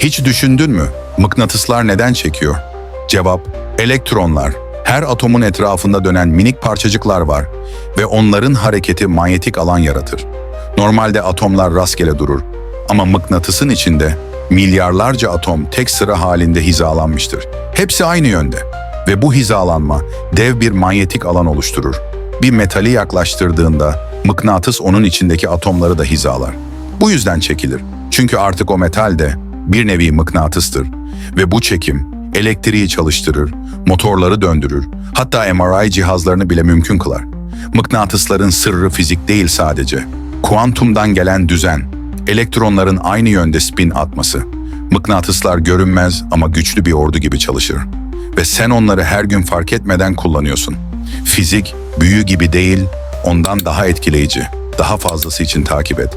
Hiç düşündün mü? Mıknatıslar neden çekiyor? Cevap, elektronlar. Her atomun etrafında dönen minik parçacıklar var ve onların hareketi manyetik alan yaratır. Normalde atomlar rastgele durur ama mıknatısın içinde milyarlarca atom tek sıra halinde hizalanmıştır. Hepsi aynı yönde ve bu hizalanma dev bir manyetik alan oluşturur. Bir metali yaklaştırdığında mıknatıs onun içindeki atomları da hizalar. Bu yüzden çekilir. Çünkü artık o metal de bir nevi mıknatıstır ve bu çekim elektriği çalıştırır, motorları döndürür, hatta MRI cihazlarını bile mümkün kılar. Mıknatısların sırrı fizik değil sadece. Kuantumdan gelen düzen, elektronların aynı yönde spin atması. Mıknatıslar görünmez ama güçlü bir ordu gibi çalışır. Ve sen onları her gün fark etmeden kullanıyorsun. Fizik, büyü gibi değil, ondan daha etkileyici. Daha fazlası için takip et.